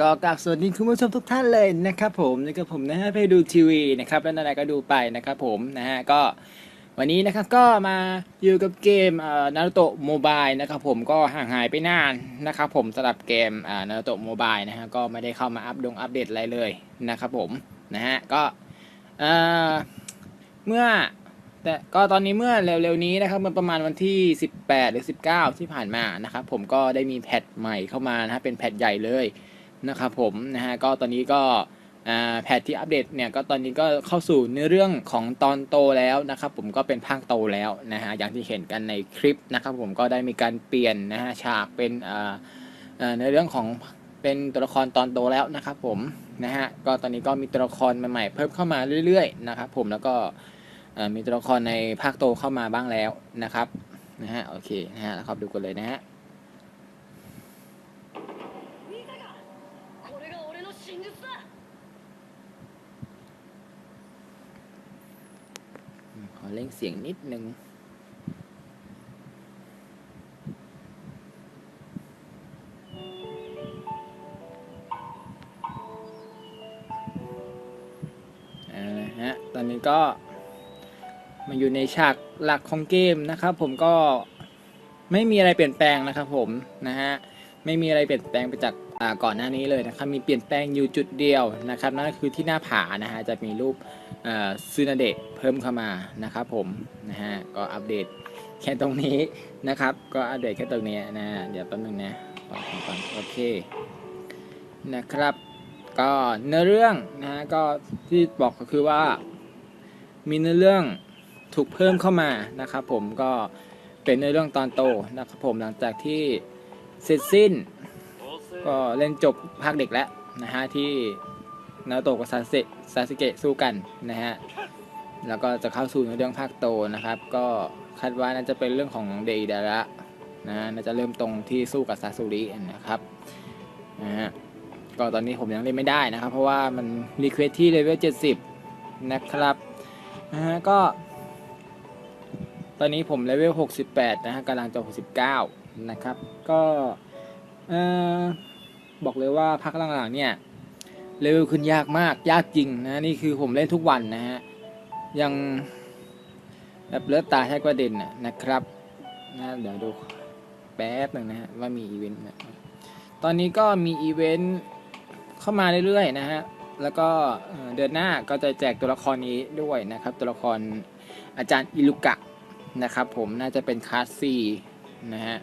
ก็กราบสวัสดีคุณผู้ชมทุกท่านเลยนะครับผมนี่ก็ผมนะฮะไปดูทีวีนะครับแล้วอะไรก็ดูไปนะครับผมนะฮะก็วันนี้นะครับก็มาอยู่กับเกมเอ่อนารูโตะโมบายนะครับผมก็ห่างหายไปนานนะครับผมสำหรับเกมอ่านารูโตะโมบายนะฮะก็ไม่ได้เข้ามาอัปดงอัปเดตอะไรเลยนะครับผมนะฮะก็เอ่อเมื่อแต่ก็ตอนนี้เมื่อเร็วๆนี้นะครับมันประมาณวันที่ 18 หรือ 19 ที่ผ่านมานะครับผมก็ได้มีแพทใหม่เข้ามานะฮะเป็นแพทใหญ่เลย นะครับผมนะฮะก็ตอนนี้ก็แพทที่อัปเดตเนี่ยก็ตอนนี้ก็เข้าสู่เนื้อเรื่องของตอนโตแล้วนะครับผมก็เป็นภาคโตแล้วนะฮะอย่างที่เห็นกันในคลิปนะครับผมก็ได้มีการเปลี่ยนนะฮะฉากเป็นในเรื่องของเป็นตัวละครตอนโตแล้วนะครับผมนะฮะก็ตอนนี้ก็มีตัวละครใหม่ๆเพิ่มเข้ามาเรื่อยๆนะครับผมแล้วก็มีตัวละครในภาคโตเข้ามาบ้างแล้วนะครับนะฮะโอเคนะฮะแล้วครับดูกันเลยนะฮะ เล่งเสียงนิดนึงเอาละฮะ ตอนนี้ก็มาอยู่ในฉากหลักของเกมนะครับ ผมก็ไม่มีอะไรเปลี่ยนแปลงนะครับผมนะฮะ ไม่มีอะไรเปลี่ยนแปลงไปจาก ก่อนหน้านี้เลยนะครับมีเปลี่ยนแปลงอยู่จุดเดียวนะครับนั่นก็คือที่หน้าผานะฮะจะมีรูปซูนาเดะเพิ่มเข้ามานะครับผมนะฮะก็อัปเดตแค่ตรงนี้นะครับ ก็อัปเดตแค่ตรงนี้นะเดี๋ยวแป๊บนึงนะก่อนก่อนโอเคนะครับ ก็เนื้อเรื่องนะฮะก็ที่บอกก็คือว่ามีเนื้อเรื่องถูกเพิ่มเข้ามานะครับ ผมก็เป็นเนื้อเรื่องตอนโตนะครับผมหลังจากที่เสร็จสิ้น ก็เล่นจบภาคเด็กแล้วนะฮะที่นาโตะกับซาเซซาสึเกะสู้กันนะฮะแล้วก็จะเข้าสู่ในเรื่องภาคโตนะครับ ก็คาดว่าน่าจะเป็นเรื่องของเดอิดาระนะน่าจะเริ่มตรงที่สู้กับซาสุรินะครับนะฮะก็ตอนนี้ผมยังเล่นไม่ได้นะครับ เพราะว่ามันรีเควสที่เลเวล70 นะครับนะฮะก็ ตอนนี้ผมเลเวล68 นะฮะกำลังจะ69 นะครับ ก็เอ่อ บอกเลยว่าพักหลังๆเนี่ยเลเวลขึ้นยากมากยากจริงนะนี่คือผมเล่นทุกวันนะฮะยังแบบเลือดตาแทบกระเด็นนะครับนะเดี๋ยวดูแป๊บหนึ่งนะฮะว่ามีอีเวนต์นะตอนนี้ก็มีอีเวนต์เข้ามาเรื่อยๆนะฮะแล้วก็เดือนหน้าก็จะแจกตัวละครนี้ด้วยนะครับ ตัวละครอาจารย์อิลุกะนะครับ ผมน่าจะเป็นคลาสซีนะฮะ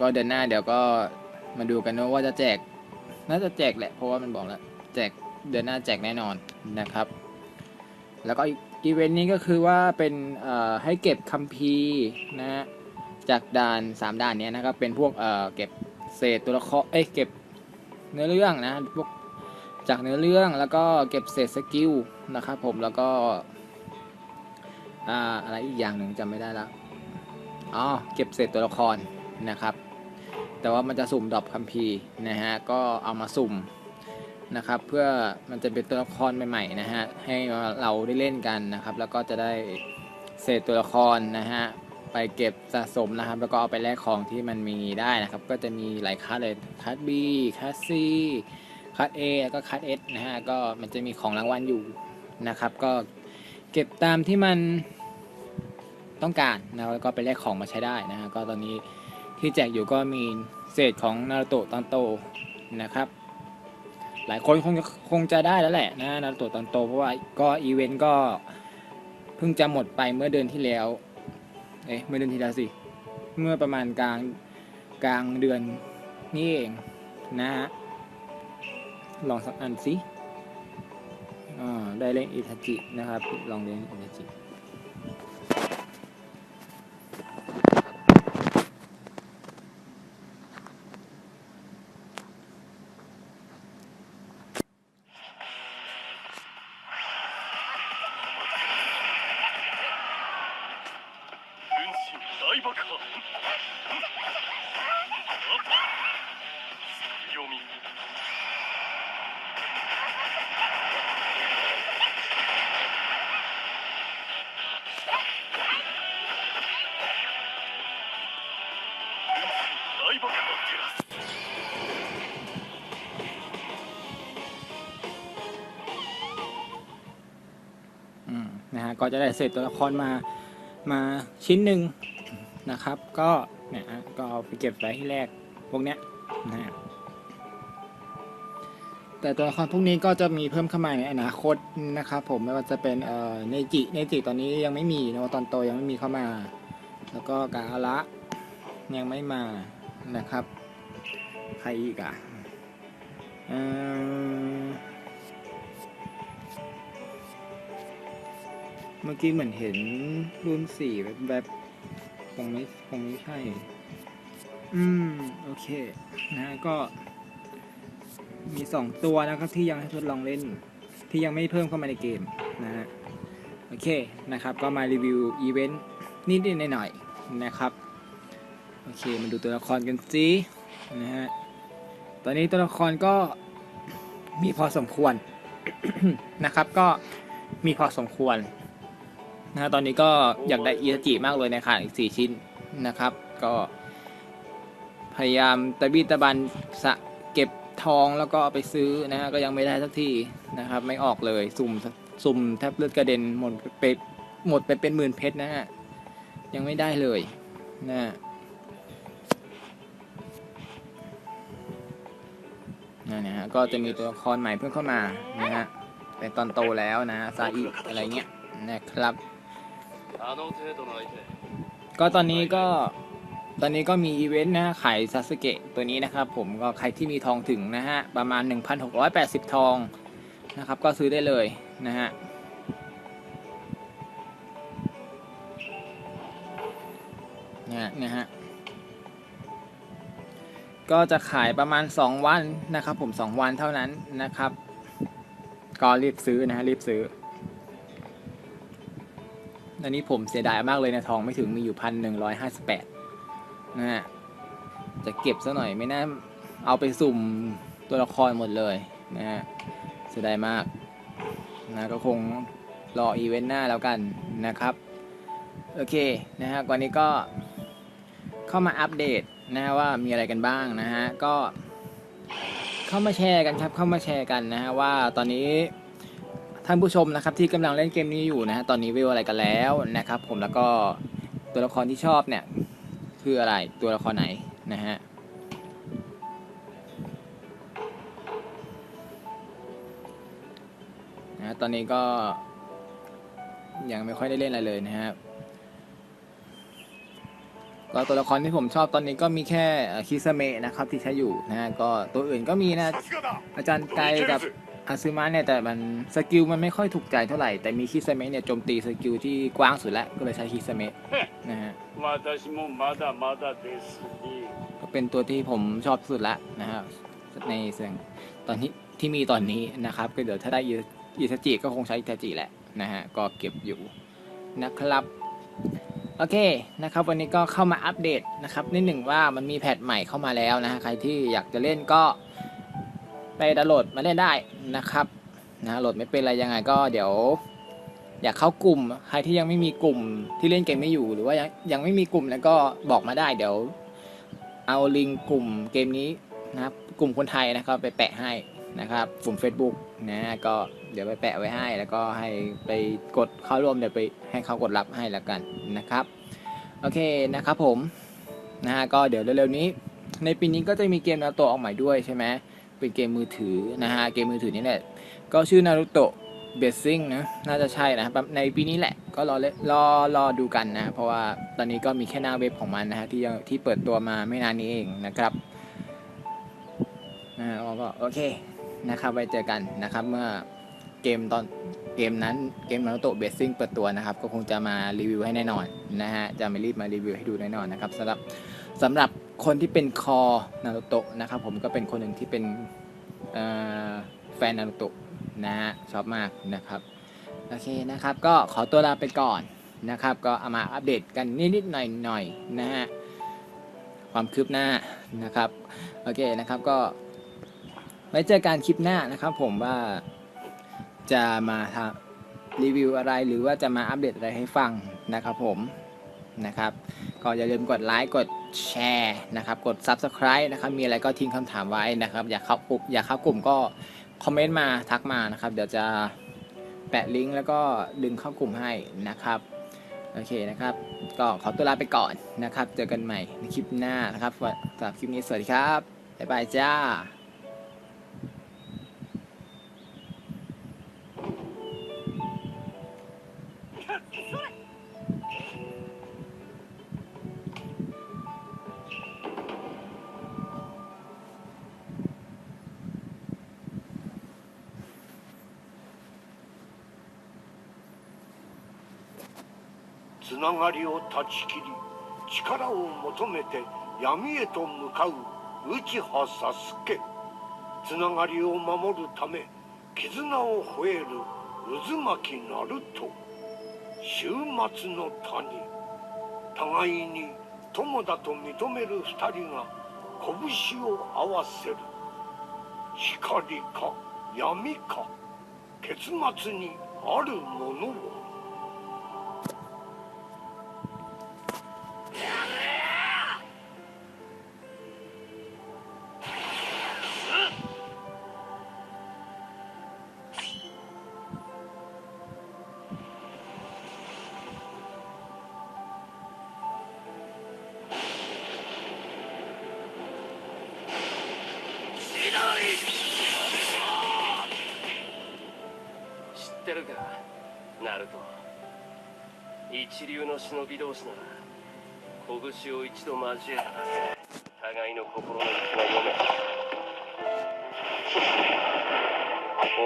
ก็เดือนหน้าเดี๋ยวก็มาดูกันว่าจะแจก น่าจะแจกแหละ เพราะว่ามันบอกแล้ว แจกเดือนหน้าแจกแน่นอนนะครับ แล้วก็อีเวนต์นี้ก็คือว่าเป็นให้เก็บคัมภีร์นะจากด่าน 3 ด่านนี้นะครับ เป็นพวกเเก็บเศษตัวละครเอ้ยเก็บเนื้อเรื่องนะพวกจากเนื้อเรื่องแล้วก็เก็บเศษสกิลนะครับผมแล้วก็อ่าอะไรอีกอย่างหนึ่งจำไม่ได้แล้วอ๋อเก็บเศษตัวละคร นะครับ แต่ว่ามันจะสุ่มดรอปคัมภีร์นะฮะก็เอามาสุ่มนะครับ เพื่อมันจะเป็นตัวละครใหม่ๆนะฮะให้เราได้เล่นกันนะครับ แล้วก็จะได้เศษตัวละครนะฮะไปเก็บสะสมนะครับ แล้วก็เอาไปแลกของที่มันมีได้นะครับ ก็จะมีหลายคัสเลยคัส B คัส C คัส A แล้วก็คัส S นะฮะก็มันจะมีของรางวัลอยู่นะครับ ก็เก็บตามที่มันต้องการนะแล้วก็ไปแลกของมาใช้ได้นะฮะก็ตอนนี้ ที่แจกอยู่ก็มีเศษของนารูโตะตอนโตนะครับ หลายคนคงคงจะได้แล้วแหละนะนารูโตะตอนโตเพราะว่าก็อีเวนต์ก็เพิ่งจะหมดไปเมื่อเดือนที่แล้ว เอ๊ะเมื่อเดือนที่แล้วสิ เมื่อประมาณกลางกลางเดือนนี่เองนะฮะ ลองสักอันสิ อ่า ได้เล่นอิทาจินะครับ ลองเล่นอิทาจิ นะฮะก็จะได้เสร็จตัวละครมามาชิ้นหนึ่งนะครับ ก็เนี่ยก็เอาไปเก็บไว้ที่แรกพวกเนี้ยนะฮะแต่ตัวละครพวกนี้ก็จะมีเพิ่มเข้ามาในอนาคตนะครับผมไม่ว่าจะเป็นเอ่อเนจิเนจิตอนนี้ยังไม่มีนะว่าตอนโตยังไม่มีเข้ามา แล้วก็กาละยังไม่มานะครับ ใครอีกอะอิ่ม เมื่อกี้เหมือนเห็นรุ่นสี่แบบแบบคงไม่คงไม่ใช่ อืม โอเคนะฮะก็ มีสองตัวนะครับที่ยังให้ทดลองเล่น ที่ยังไม่เพิ่มเข้ามาในเกมนะฮะ โอเค นะครับ ก็มารีวิวอีเวนต์นิดๆหน่อยๆนะครับ โอเค มาดูตัวละครกันสินะฮะ ตอนนี้ตัวละครก็มีพอสมควรนะครับ ก็มีพอสมควร นะตอนนี้ก็อยากได้อิตาจิมากเลยในขาดอีกสี่ชิ้นนะครับ ก็ พยายามตะบีตะบันสะเก็บทองแล้วก็ไปซื้อนะฮะก็ยังไม่ได้สักทีนะครับ ไม่ออกเลยสุ่มสุ่มแทบเลือดกระเด็นหมดไปหมดไปเป็นหมื่นเพชรนะฮะยังไม่ได้เลยนะนั่นนะฮะก็จะมีตัวละครใหม่เพิ่มเข้ามานะฮะเป็นตอนโตแล้วนะซาอิอะไรเงี้ยนะครับ ก็ตอนนี้ก็ตอนนี้ก็มีอีเวนต์นะขายซาสึเกะตัวนี้นะครับผมก็ใครที่มีทองถึงนะฮะ ประมาณ 1,680 ทองนะครับ ก็ซื้อได้เลยนะฮะเนี่ยนะฮะ ก็จะขายประมาณ 2 วันนะครับผม 2 วันเท่านั้นนะครับ ก็รีบซื้อนะฮะรีบซื้อ อันนี้ผมเสียดายมากเลยนะทองไม่ถึงมีอยู่พันหนึ่งร้อยห้าสิบแปดนะฮะจะเก็บซะหน่อยไม่น่าเอาไปสุ่มตัวละครหมดเลยนะฮะเสียดายมากนะก็คงรออีเวนต์หน้าแล้วกันนะครับ โอเคนะฮะวันนี้ก็เข้ามาอัปเดตนะฮะว่ามีอะไรกันบ้างนะฮะก็เข้ามาแชร์กันครับเข้ามาแชร์กันนะฮะว่าตอนนี้ ท่านผู้ชมนะครับที่กำลังเล่นเกมนี้อยู่นะฮะตอนนี้เวลอะไรกันแล้วนะครับ ผมแล้วก็ตัวละครที่ชอบเนี่ยคืออะไรตัวละครไหนนะฮะนะตอนนี้ก็ยังไม่ค่อยได้เล่นอะไรเลยนะฮะก็ตัวละครที่ผมชอบตอนนี้ก็มีแค่คิซเมะนะครับที่ใช้อยู่นะฮะก็ตัวอื่นก็มีนะอาจารย์ไกกับ อาซึมะเนี่ยแต่มันสกิลมันไม่ค่อยถูกใจเท่าไหร่ แต่มีคิเซเมะเนี่ยโจมตีสกิลที่กว้างสุดแล้วก็เลยใช้คิเซเมะนะฮะก็เป็นตัวที่ผมชอบสุดละนะฮะในเสียงตอนที่ที่มีตอนนี้นะครับก็เดี๋ยวถ้าได้อิทจิก็คงใช้อิทจิแหละนะฮะก็เก็บอยู่นะครับโอเคนะครับวันนี้ก็เข้ามาอัปเดตนะครับนิดหนึ่งว่ามันมีแพทใหม่เข้ามาแล้วนะฮะใครที่อยากจะเล่นก็ ไปดาวน์โหลดมาเล่นได้นะครับนะโหลดไม่เป็นอะไรยังไงก็เดี๋ยว อยากเข้ากลุ่มใครที่ยังไม่มีกลุ่มที่เล่นเกมไม่อยู่หรือว่ายังยังไม่มีกลุ่มแล้วก็บอกมาได้เดี๋ยว เอาลิงก์กลุ่มเกมนี้นะครับกลุ่มคนไทยนะครับ ไปแปะให้นะครับกลุ่ม Facebook นะก็เดี๋ยวไปแปะไว้ให้ แล้วก็ให้ไปกดเข้าร่วมเดี๋ยวไปให้เขากดรับให้แล้วกันนะครับโอเคนะครับผมนะฮะก็เดี๋ยวเร็วๆนี้ ในปีนี้ก็จะมีเกมนารูโตออกใหม่ด้วยใช่ไหม เป็นเกมมือถือนะฮะเกมมือถือนี่แหละก็ชื่อนารูโตะเบสซิ่งนะน่าจะใช่นะครับในปีนี้แหละก็รอเล่นรอรอดูกันนะ เพราะว่าตอนนี้ก็มีแค่หน้าเว็บของมันนะฮะที่ยังที่เปิดตัวมาไม่นานนี้เองนะครับนะฮะก็โอเคนะครับไว้เจอกันนะครับเมื่อเกมตอนเกมนั้นเกมนารูโตะเบสซิ่งเปิดตัวนะครับ ก็คงจะมารีวิวให้แน่นอนนะฮะจะไม่รีบมารีวิวให้ดูแน่นอนนะครับสำหรับสำหรับ คนที่เป็นคอนารูโตะนะครับผมก็เป็นคนหนึ่งที่เป็นแฟนนารูโตะนะฮะชอบมากนะครับโอเคนะครับก็ขอตัวลาไปก่อนนะครับ ก็เอามาอัปเดตกันนิดๆหน่อยๆนะฮะความคืบหน้านะครับโอเคนะครับก็ไว้เจอกันคลิปหน้านะครับ ผมว่าจะมาทำรีวิวอะไรหรือว่าจะมาอัปเดตอะไรให้ฟังนะครับผมนะครับ ก็อย่าลืมกดไลค์กด แชร์นะครับกด Subscribe นะครับมีอะไรก็ทิ้งคำถามไว้นะครับ อยากเข้ากลุ่มอยากเข้ากลุ่มก็คอมเมนต์มาทักมานะครับ เดี๋ยวจะแปะลิงก์แล้วก็ดึงเข้ากลุ่มให้นะครับโอเคนะครับ ก็ขอตัวลาไปก่อนนะครับ เจอกันใหม่ในคลิปหน้านะครับสำหรับคลิปนี้สวัสดีครับ บ๊ายบายจ้า つながりを断ち切り力を求めて闇へと向かう内葉サスケ。つながりを守るため絆を吠える渦巻きナルト終末の谷。互いに友だと認める二人が拳を合わせる。光か闇か。結末にあるものを。忍び同士なら拳を一度交えただけで互いの心の内が読め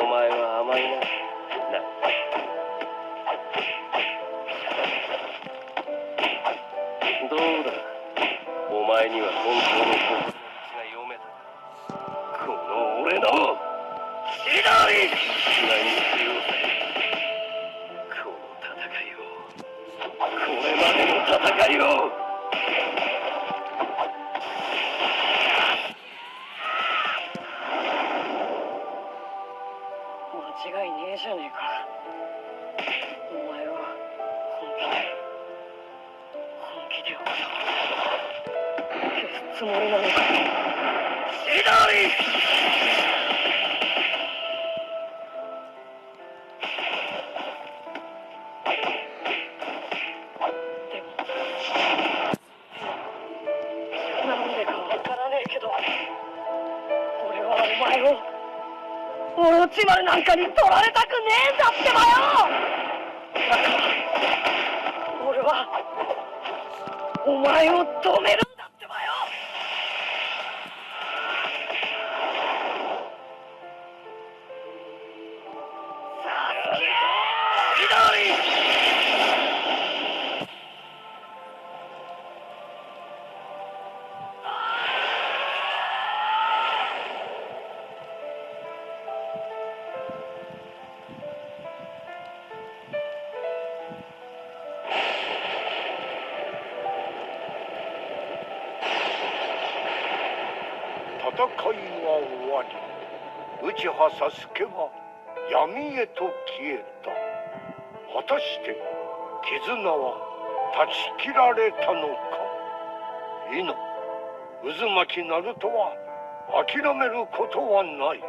お前は甘いな。などうだお前には本当の心の内が読めた。この俺の。千鳥何 ha caído! オロチマルなんかに取られたくねえんだってばよ。俺はお前を止める。戦いは終わり。内葉サスケは闇へと消えた。果たして絆は断ち切られたのか。いな渦巻きナルトは諦めることはない。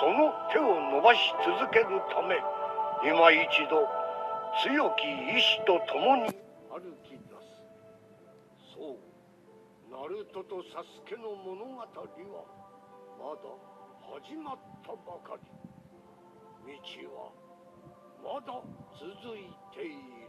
その手を伸ばし続けるため今一度強き意志と共に歩き出す。そう。ナルトとサスケの物語はまだ始まったばかり。道はまだ続いている。